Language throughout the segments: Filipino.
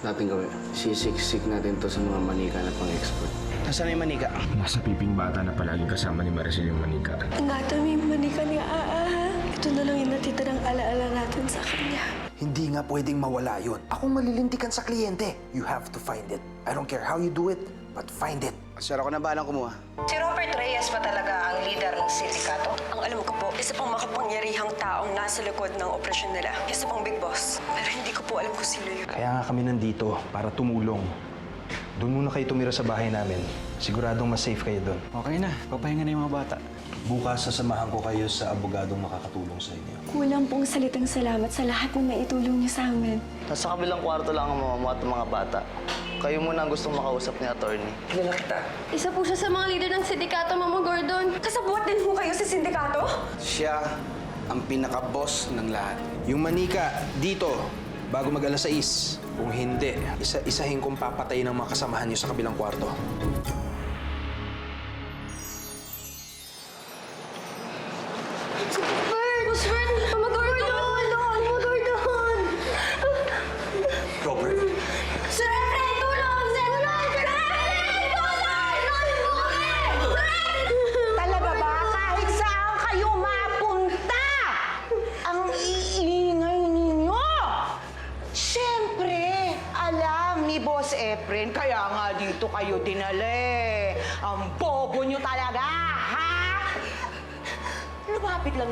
dapat natin gawin? Sisiksik natin to sa mga manika na pang-expert. Nasaan na yung manika? Nasa piping bata na palaging kasama ni Maricel yung manika. Ingatan mo yung manika ni Aa. Ito na lang yung natitirang alaala natin sa kanya. Hindi nga pwedeng mawala yun. Ako malilintikan sa kliyente. You have to find it. I don't care how you do it, but find it. Sir, ako na balang kumuha. Si Robert Reyes ba talaga ang leader ng sindikato? Ang alam ko po, isa pang makapangyarihang taong nasa likod ng operasyon nila. Isa pang big boss. Pero hindi ko po alam kung sino yun. Kaya nga kami nandito para tumulong. Doon muna kayo tumira sa bahay namin. Siguradong mas safe kayo doon. Okay na, papahinga na yung mga bata. Bukas sasamahan ko kayo sa abogadong makakatulong sa inyo. Kulang pong salitang salamat sa lahat ng naitulong niyo sa amin. Nasa kabilang kwarto lang ang mama mo at mga bata. Kayo muna ang gustong makausap ni attorney. Isa po siya sa mga leader ng sindikato, Mama Gordon. Kasabuat din po kayo sa sindikato? Siya ang pinaka-boss ng lahat. Yung manika, dito, bago mag alas 6. Kung hindi, isa-isahin kong papatayin ang mga kasamahan niyo sa kabilang kwarto.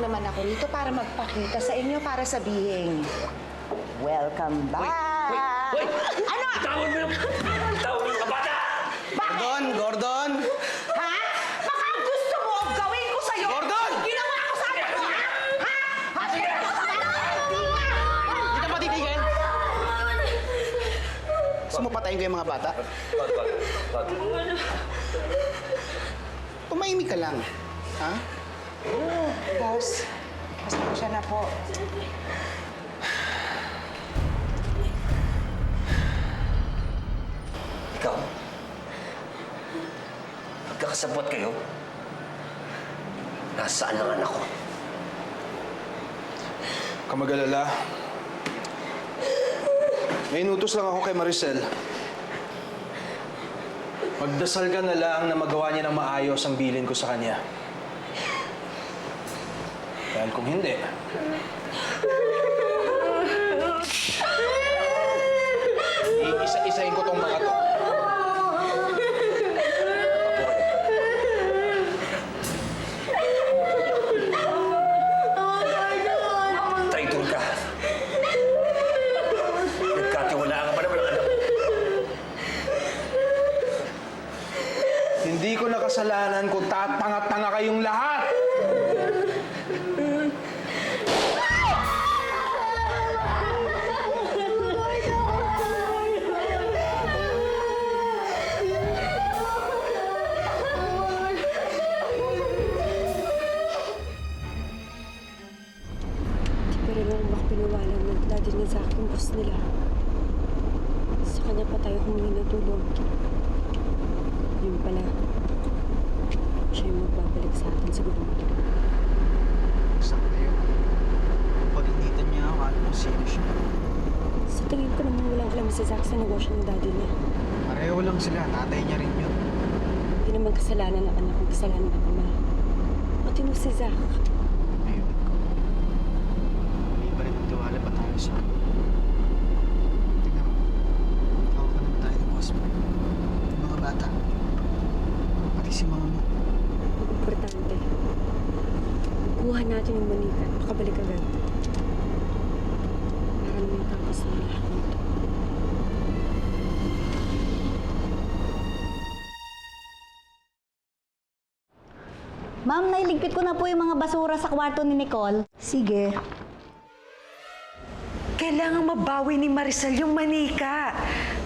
Naman ako rito para magpakita sa inyo para sabihin, Welcome back! Ano? Gordon! Gordon! Ha? Baka gusto mo gawin ko sa'yo? Gordon! Ginawa ko sa akin mo, ha? Ha? Ha? Sa'yo? Hindi ka pa titigil? Gusto mo patayin ko yung mga bata? Tumahimik ka lang. Ha? Boss, pasensya na po. Ikaw? Magkakasabot kayo? Nasaan ang anak ko? kamagalala. May inutos lang ako kay Maricel. Magdasal ka na lang na magawa niya ng maayos ang bilin ko sa kanya. Dahil kung hindi, tingin ko naman walang alam si Zach sa negosyo ng daddy niya. Pareho lang sila, tatay niya rin yun. Hindi naman kasalanan ng anak ang kasalanan ng ama. Pati mo si Zach. Ayun ko. May pa rin ang tiwala pa tayo sa Tingnan mo. Tawag ka naman tayo ng boss mo. Yung mga bata. Pati si mama mo. Ang importante, kuha natin yung manika at makabalik agad. Para naman tapos na lahat nito. Ma'am, nailigpit ko na po yung mga basura sa kwarto ni Nicole. Sige. Kailangan mabawi ni Maricel yung manika.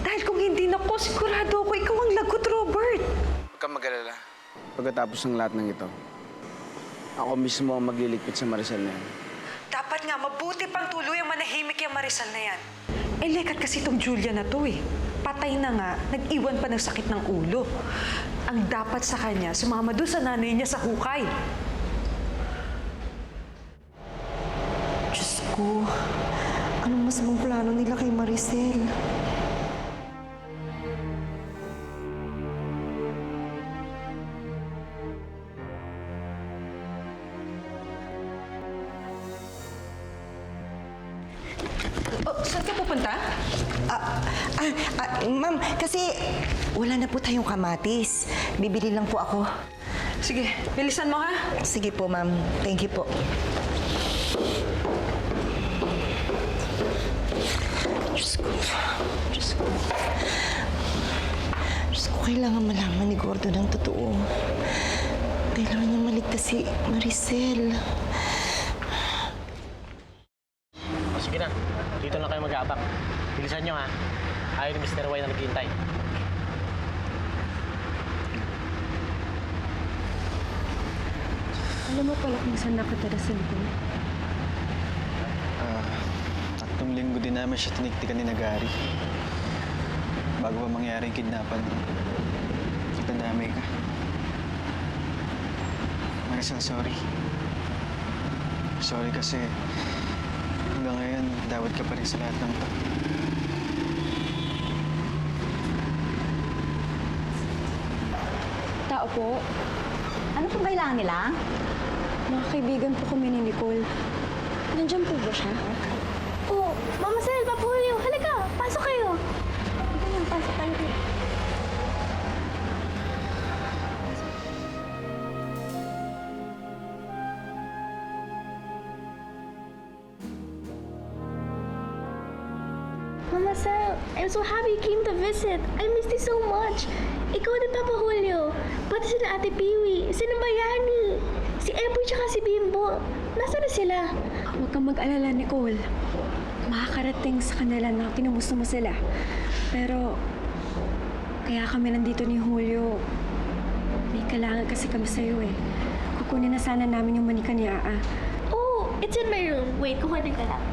Dahil kung hindi na ko, sigurado ako ikaw ang lagot, Robert. Huwag kang mag-alala. Pagkatapos ng lahat ng ito, ako mismo ang magliligpit sa Maricel na yan. Dapat nga, mabuti pang tuluyang manahimik yung Maricel na yan. Eh, lekat kasi itong Julia na to eh. Patay na nga, nag-iwan pa ng sakit ng ulo. Ang dapat sa kanya, sumama doon sa nanay niya sa hukay. ko. Anong masamang plano nila kay Maricel? Oh, saan ka pupunta? Ah, ah, ah, ma'am, kasi wala na po tayong kamatis. Bibili lang po ako. Sige, bilisan mo ha. Sige po, ma'am. Thank you po. Diyos ko. Diyos ko. Kailangan malaman ni Gordo ng totoo. Kailangan niya maligtas si Maricel. O, sige na. Dito na kayo mag-aabak. Bilisan nyo ha. Ayaw ni Mr. Y na naghihintay. Alam mo pala kung saan nakatira sa likod? Ah, tatlong linggo din namin siya tiniktikan ni Nagari. Bago pa mangyari yung kidnapan mo. Kitandamay ka. Maricel, sorry. Sorry kasi hanggang ngayon, dawat ka pa rin sa lahat ng to. Tao po, Ano pong kailangan nila? mga kaibigan po kami ni Nicole. Nandiyan po ba siya? I'm so happy you came to visit. I missed you so much. Ikaw din, Papa Julio. Pati sila Ate Piwi, sila Bayani, si Empoy tsaka si Bimbo. Nasaan na sila? Huwag kang mag-alala, Nicole. Makakarating sa kanila na kinumusta mo sila. Pero, kaya kami nandito ni Julio. May kailangan kasi kami sa'yo eh. Kukunin na sana namin yung manika ni Aa. Oh, it's in my room. Wait, kukunin ko lang.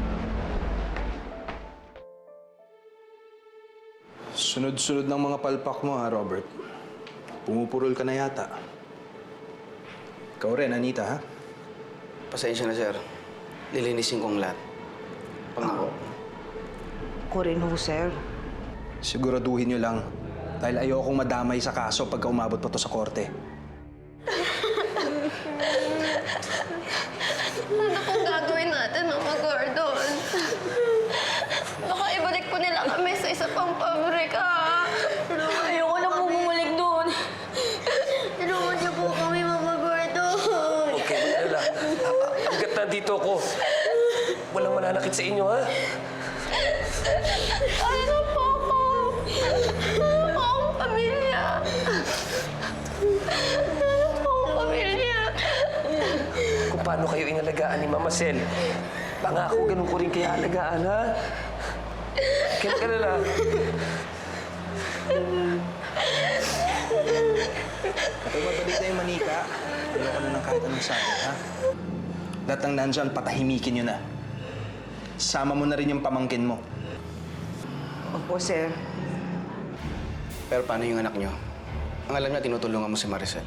Sunod-sunod ng mga palpak mo ha, Robert. Pumupurol ka na yata. Ikaw rin, Anita, ha? Pasensya na, sir. Lilinisin kong lahat. Pangako. Ko rin ho, sir. Siguraduhin nyo lang. Dahil ayokong madamay sa kaso pagka umabot pa to sa korte. Nandito ako, walang mananakit sa inyo ha. Ano po ako? Ako ang pamilya. Ako ang pamilya. Kung paano kayo inalagaan ni Mama Sel. Pangako, ganun ko rin kaya alagaan ha. Kaya mag-alala. Kapag mabalik na yung manika, ayoko na ng kahit anong sabi, ha? Lahat ng nandyan, patahimikin nyo na. Sama mo na rin yung pamangkin mo. Opo, sir. Pero paano yung anak nyo? Ang alam niya, tinutulungan mo si Maricel.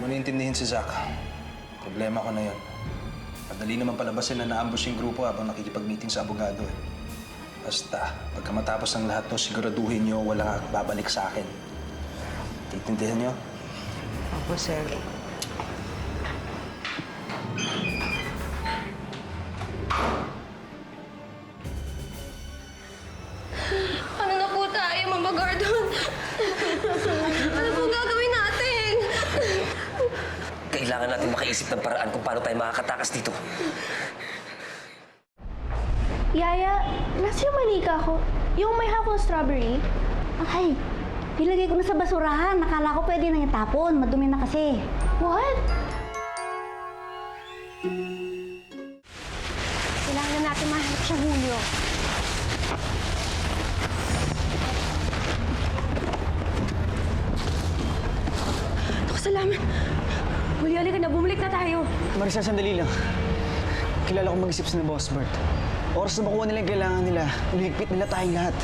Huwag mo si Zach. Problema ko na yon. Madali naman palabasin na naambush yung grupo habang nakikipag-meeting sa abogado eh. Basta, pagka matapos ng lahat to, siguraduhin nyo wala babalik sa akin. Titindihan nyo? Opo, sir. Makakatakas dito. Yaya, nasa yung manika ko? Yung may hakong strawberry? Ay, nilagay ko na sa basurahan. Nakala ko pwede na itapon. Madumi na kasi. What? Maricel, sandali lang. Kilala ko mag-isip sa na Boss Bert. Oras na makuha nila yung kailangan nila. Inihigpit nila tayong lahat.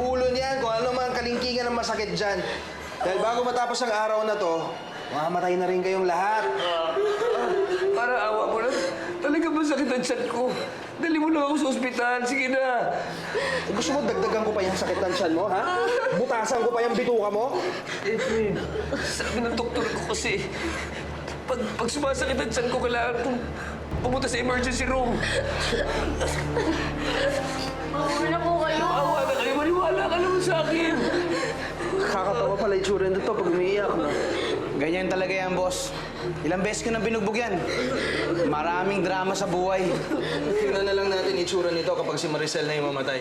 Ulo niyan, kung ano man kalingkingan ng masakit dyan. Dahil bago matapos ang araw na to, mamamatay na rin kayong lahat. Para awa mo na. Talaga masakit ang tiyan ko. Dali mo lang ako sa ospital. Sige na. Gusto mo dagdagan ko pa yung sakit ng tiyan mo, ha? Butasan ko pa yung bituka mo? Edwin, sabi ng doktor ko kasi, pag, pag sumasakit ang tiyan ko, kailangan kong pumunta sa emergency room. Mauwi na sa akin. Kakatawa pala yung tsura nito pag umiiyak, no? Ganyan talaga yan, boss. Ilang beses ko na binugbog yan. Maraming drama sa buhay. Tingnan na lang natin itsura nito kapag si Maricel na yung mamatay.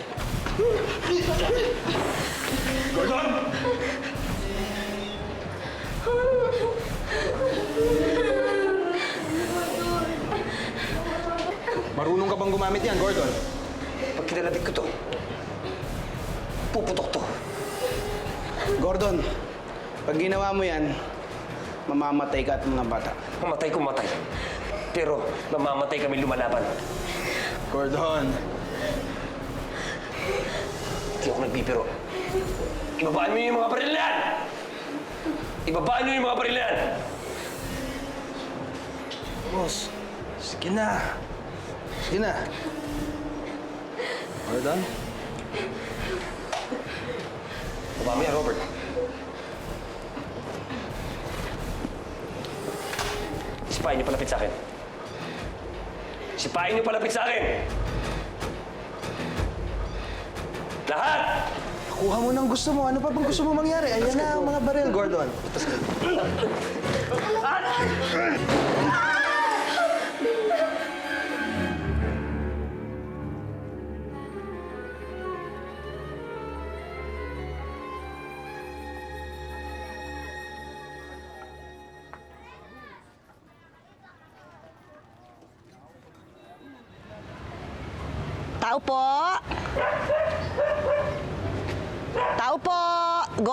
Marunong ka bang gumamit yan, Gordon? Pag kinalabit ko to, puputok to. Gordon, pag ginawa mo yan, mamamatay ka at mga bata. Mamatay kung matay. Pero mamamatay kami lumalaban. Gordon, Hindi ako nagbibiro. Ibabaan mo yung mga barilan! Ibabaan mo yung mga barilan! boss, sige na. Sige na. Gordon? Yan, Robert. Sipahin niyo palapit sa akin. Sipahin niyo palapit sa akin! Lahat! Kuha mo ng gusto mo. Ano pa bang gusto mo mangyari? Ayan na ang mga baril, Gordon. Tao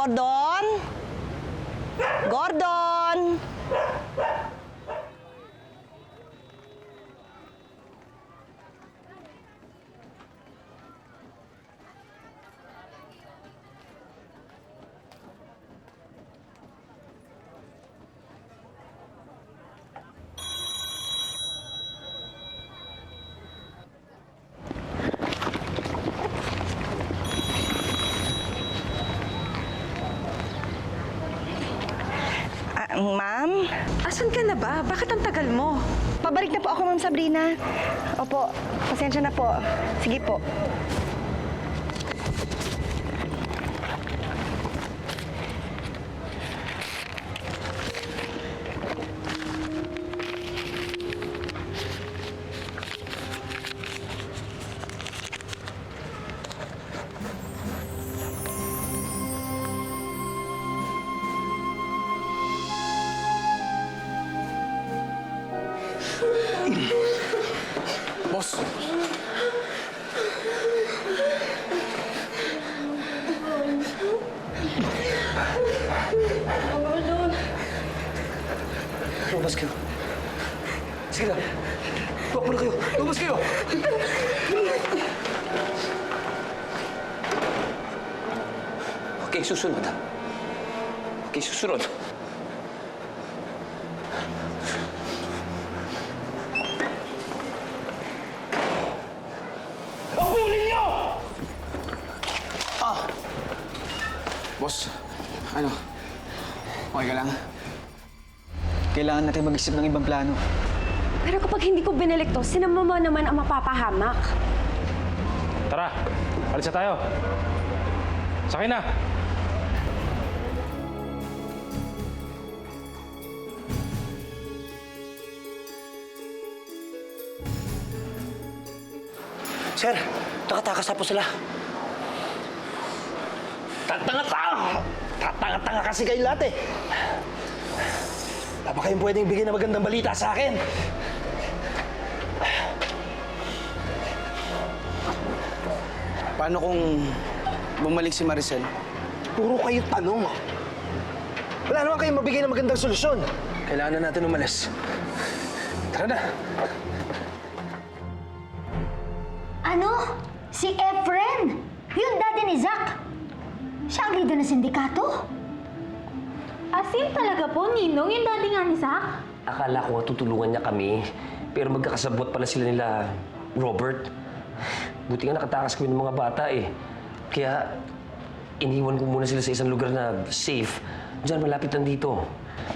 Gordon? Gordon! Ah, ma'am? Asan ka na ba? Bakit ang tagal mo? Pabalik na po ako, Ma'am Sabrina. Opo, pasensya na po. Sige po. Okay, susunod. Okay, susunod. boss. Ano? Okay ka lang? Kailangan natin mag-isip ng ibang plano. Pero kapag hindi ko binalik to, sinama mo naman ang mapapahamak. Tara, alis na tayo. Sakay na! Sir, nakatakas na po sila. Tatanga-tanga! Tatanga-tanga kasi kayo lahat eh. Wala ba kayong pwedeng bigyan ng magandang balita sa akin? Paano kung bumalik si Maricel? Puro kayo tanong. Wala naman kayong mabigay ng magandang solusyon. Kailangan na natin umalis. Tara na. Ano? Si Efren? Yung yan ni Zack? Siya ang leader ng sindikato? Asim talaga po, Ninong, yung daddy nga ni Zack? Akala ko tutulungan niya kami. Pero magkakasabot pala sila nila, Robert. Buti nga nakatakas kami ng mga bata eh. Kaya iniwan ko muna sila sa isang lugar na safe. Diyan, malapit lang dito.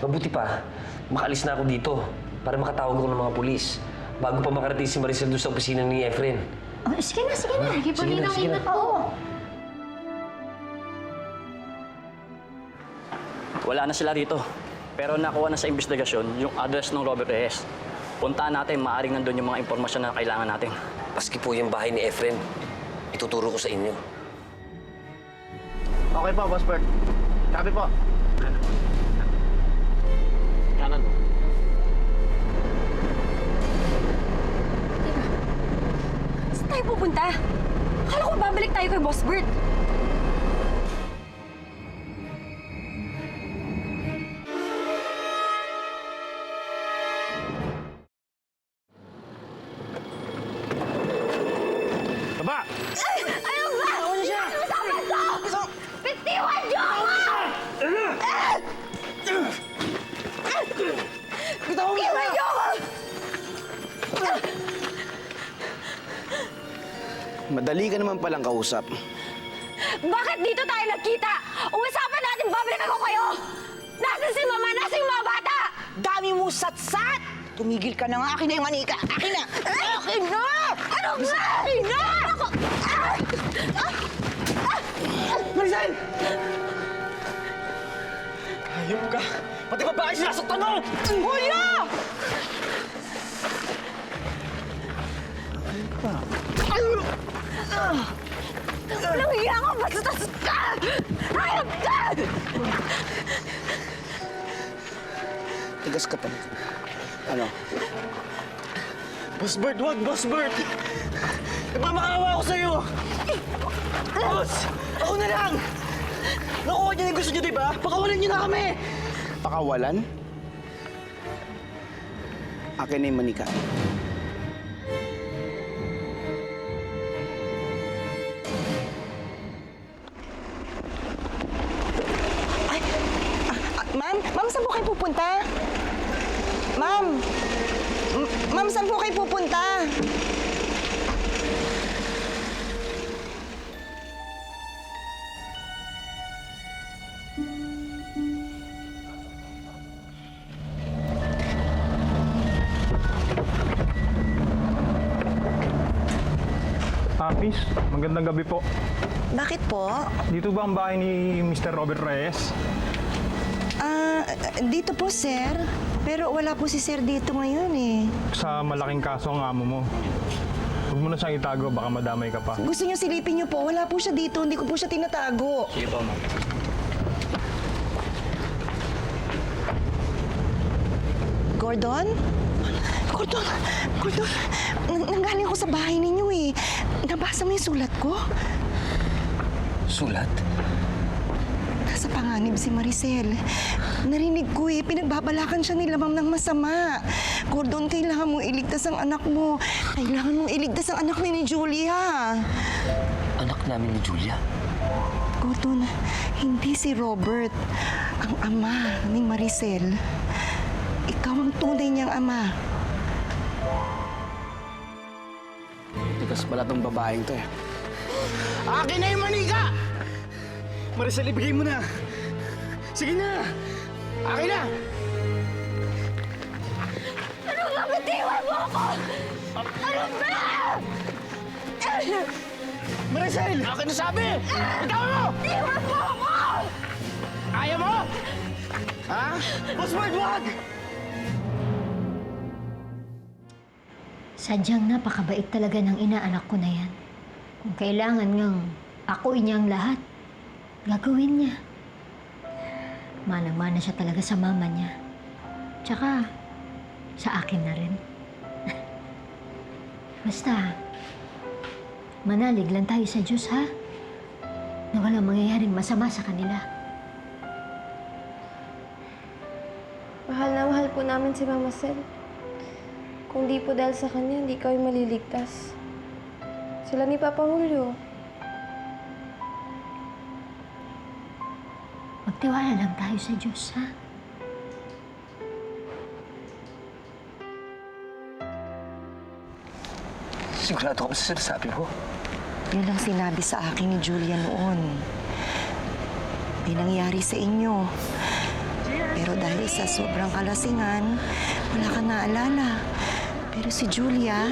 Mabuti pa, makalis na ako dito para makatawag ako ng mga pulis. Bago pa makarating si Maricel doon sa opisina ni Efren. Oh, sige na, sige na. Sige po, Ninong, ingat po. Wala na sila dito. Pero nakuha na sa investigasyon yung address ng Robert Reyes. Puntaan natin, maaaring nandun yung mga impormasyon na kailangan natin. Paski po yung bahay ni Efren. Ituturo ko sa inyo. Okay po, Boss Bert. Copy po. Tayo pupunta? Akala ko babalik tayo kay Boss Bert. Palang kausap. Bakit dito tayo nagkita? Usapan natin babalik ako kayo! Nasaan si Mama? Nasaan yung mga bata? Dami mo satsat! Tumigil ka na nga. Akin na yung manika. Akin na! Akin na! Ano ba? Akin na! Maricel! Hayop ka! Pati babae sinasaktan mo! Kuya! Walang iya ka! Basta ka! Hayop ka! Tigas ka pa. Ano? Boss Bert, wag! Boss Bert! Nagmamakaawa ako sa'yo! Boss! Ako na lang! Nakuha niyo yung gusto niyo, di ba? Pakawalan niyo na kami! Pakawalan? Akin na yung manika. Pupunta? Ma'am, ma'am, saan po kayo pupunta? Ah, miss, magandang gabi po. Bakit po? Dito ba ang bahay ni Mr. Robert Reyes? Dito po, sir. Pero wala po si sir dito ngayon eh. Sa malaking kaso ang amo mo. Huwag mo na siyang itago, baka madamay ka pa. Gusto niyo silipin niyo po, wala po siya dito. Hindi ko po siya tinatago. Sige po, ma'am. Gordon? Gordon, Gordon, nang- nanggaling ako sa bahay ninyo eh. Nabasa mo yung sulat ko? Sulat? Nasa panganib si Maricel. Narinig ko eh, pinagbabalakan siya nila ma'am ng masama. Gordon, kailangan mong iligtas ang anak mo. Kailangan mong iligtas ang anak ni Julia. Anak namin ni Julia. Gordon, hindi si Robert ang ama ni Maricel. Ikaw ang tunay niyang ama. Tigas pala tong babaeng to eh. Akin na yung manika! Maricel, ibigay mo na! Sige na! Akin na! Ano ba? Bitiwan mo ako! Ano ba? Maricel! Akin na sabi! Ikaw mo! Bitiwan mo ako! Ayaw mo? Ha? Boss Bert, wag! Sadyang napakabait talaga ng inaanak ko na yan. Kung kailangan ngang ako niya ang lahat, gagawin niya. Manang-mana siya talaga sa mama niya. Tsaka, sa akin na rin. Basta, manalig lang tayo sa Diyos, ha? Na walang mangyayaring masama sa kanila. Mahal na mahal po namin si Mama Sel. Kung di po dahil sa kanya, hindi kayo maliligtas. Sila ni Papa Julio. Magtiwala lang tayo sa Diyos, ha? Sigurado ka ba sa sinasabi mo? Yun ang sinabi sa akin ni Julia noon. May nangyari sa inyo. Pero dahil sa sobrang kalasingan, wala ka naalala. Pero si Julia,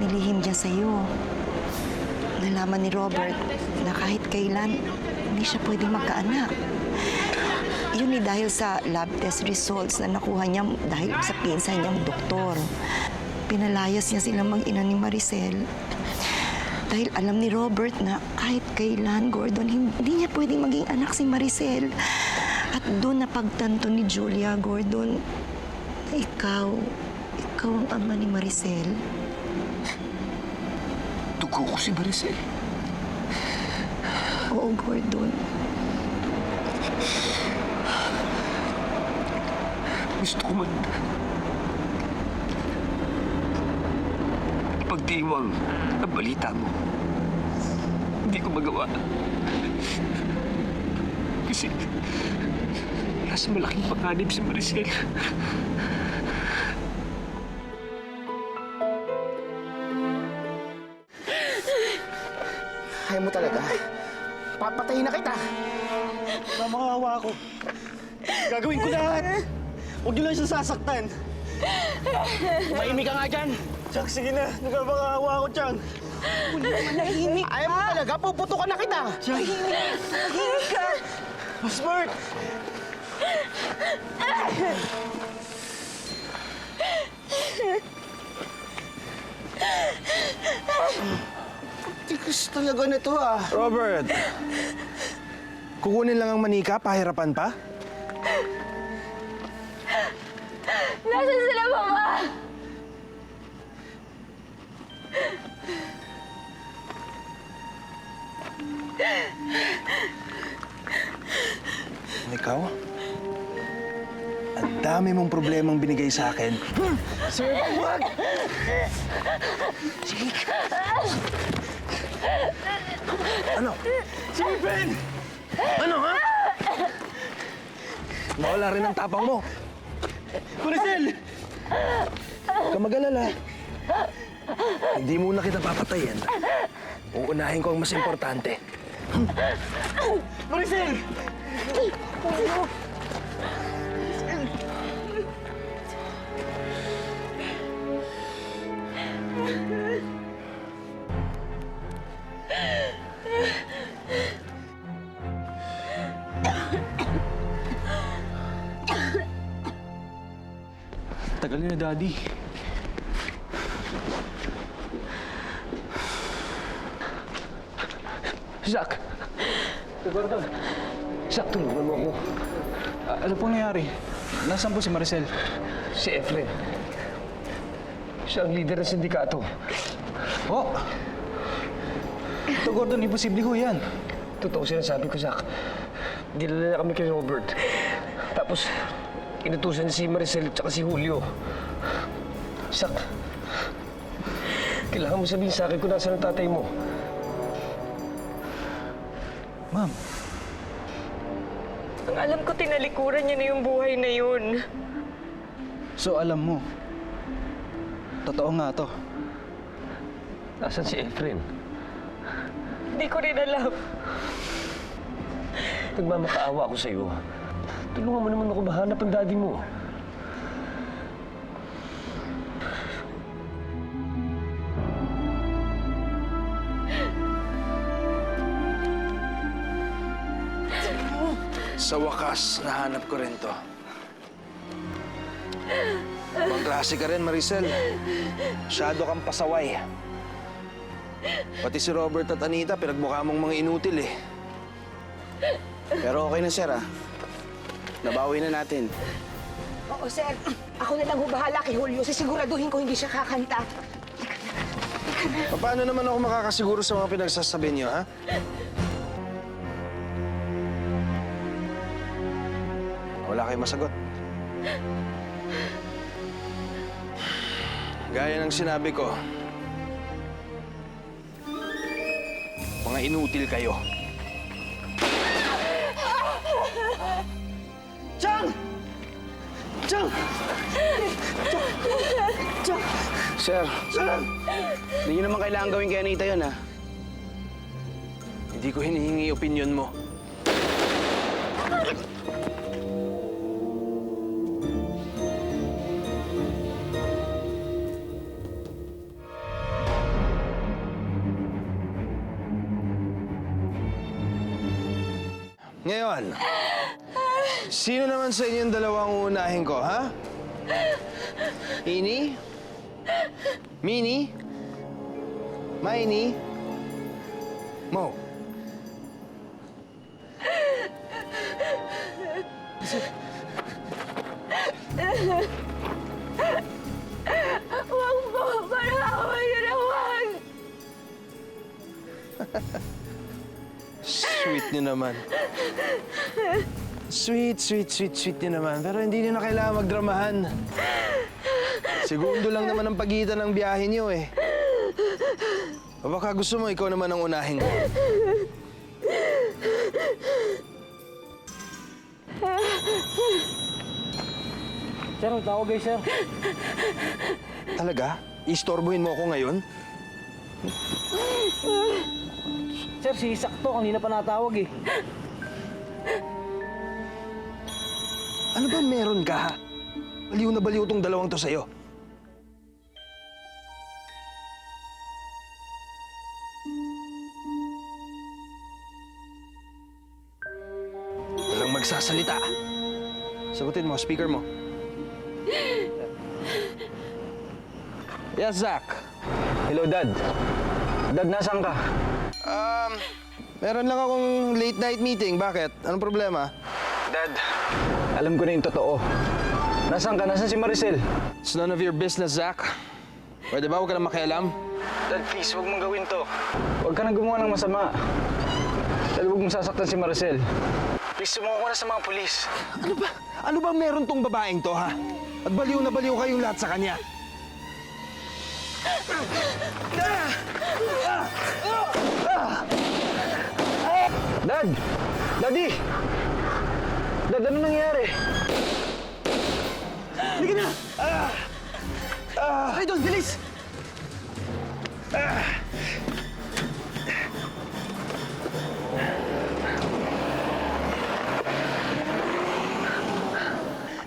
nilihim niya sa iyo. Nalaman ni Robert na kahit kailan, hindi siya pwedeng magkaanak. Yun ni dahil sa lab test results na nakuha niya dahil sa pinsan niyang doktor. Pinalayas niya silang mag-ina ni Maricel. Dahil alam ni Robert na kahit kailan, Gordon, hindi niya pwedeng maging anak si Maricel. At doon napagtanto ni Julia, Gordon, na ikaw, ikaw ang ama ni Maricel. Dugo ko si Maricel. Oo, Gordon. Gusto ko man... Pagdiwang ang balita mo. Hindi ko magawa. Kasi... Nasa malaking panganib si Maricel. Kaya mo talaga. Papatayin na kita. Mamakawa ako. Gagawin ko lahat. Huwag niyo lang siya sasaktan. Mahimik ka nga dyan. Chuck, sige na. Nagmamakawa ako, Chang. Hindi naman nahimik Ayaw mo talaga. Puputukan na kita. Chang. Mahimik ka. Smart. Tikas talaga nito ah. Robert! Kukunin lang ang manika, pahirapan pa? Nasaan sila, Mama? Ikaw? Ang dami mong problemang binigay sa akin. Sir, wag! Ano? Sir Ben! Ano, ha? Mawala rin ang tapang mo. Maricel! Huwag ka mag-alala. Hindi muna kita papatayin. Uunahin ko ang mas importante. Maricel! Tagal na, Daddy. Zach! Zach, tulungan mo ako. ano pong nangyari? Nasaan po si Maricel? Si Efren. Siya ang leader ng sindikato. Oh! Ito, Gordon, imposible ho yan. Totoo sinasabi ko, Zach. Dinala na kami kay Robert. Tapos, inutusan si Maricel at si Julio. Zach, kailangan mo sabihin sa akin kung nasaan ang tatay mo. Ma'am, Ang alam ko, tinalikuran niya na yung buhay na yun. so alam mo. Totoo nga to. Nasaan si Efren? Hindi ko rin alam. Nagmamakaawa ako sa'yo. Tulungan mo naman ako mahanap ang daddy mo. Sa wakas, nahanap ko rin to. Ibang ka rin, Maricel. Masyado kang pasaway. Pati si Robert at Anita, pinagmukha mong mga inutil eh. Pero okay na, sir, ah. Nabawi na natin. Oo, sir. Ako na lang bahala kay Julio. Sisiguraduhin ko hindi siya kakanta. Paano naman ako makakasiguro sa mga pinagsasabi niyo, ha? Wala kayong masagot. Gaya ng sinabi ko, mga inutil kayo. Chang! Chang! Sir, hindi niyo naman kailangan gawin kay Anita yun, ha? Hindi ko hinihingi opinion mo. Naman sa inyong dalawang uunahin ko, ha? Ini? Mini? Maini? Mo? Huwag po, parawan niyo na huwag! Sweet niyo naman. Sweet, sweet, sweet, sweet niyo naman. Pero hindi niyo na kailangan magdramahan. Segundo lang naman ang pagitan ng biyahe niyo eh. O baka gusto mo ikaw naman ang unahin ko. Sir, tawag kayo, sir. Talaga? Istorbohin mo ako ngayon? Sir, si Isak to. Kanina pa natawag eh. Ano ba meron ka ha? Baliw na baliw tong dalawang to sa'yo. Walang magsasalita. Sagutin mo, speaker mo. Yes, Zach. Hello, Dad. Dad, nasan ka? Um, meron lang akong late night meeting. Bakit? Anong problema? Dad, alam ko na yung totoo. Nasaan ka? Nasaan si Maricel? It's none of your business, Zach. Pwede ba huwag ka na makialam? Dad, please, huwag mong gawin to. Huwag ka na gumawa ng masama. Dad, huwag mong sasaktan si Maricel. Please, sumuko na sa mga pulis. Ano ba? Ano ba meron tong babaeng to, ha? At baliw na baliw kayong lahat sa kanya. Dad! Daddy! Dad, ano nangyari? Halika na! Ay, doon, bilis!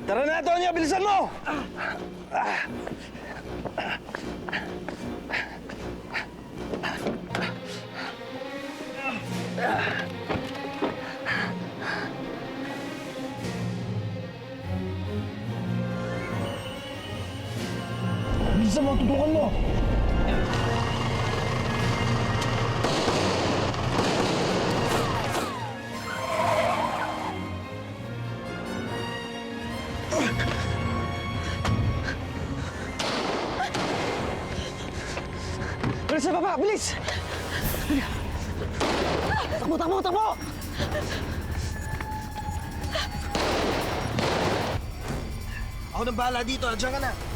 Tara na, Tonya! Bilisan mo! Bilisan baba! Bilis! Takbo, takbo, takbo! Ako nang bahala dito. Diyan ka na.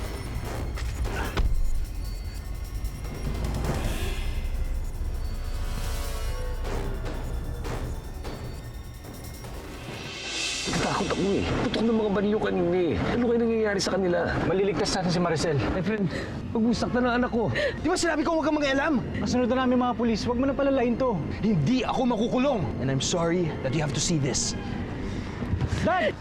Natakot ako eh. Putok ng mga baliw kanina eh. Ano kayo nangyayari sa kanila? Maliligtas natin si Maricel. My friend, huwag mo saktan ang anak ko. Di ba sinabi ko huwag kang mag-alam? Kasunod na namin mga pulis. Huwag mo na palalain to. Hindi ako makukulong. And I'm sorry that you have to see this. Dad!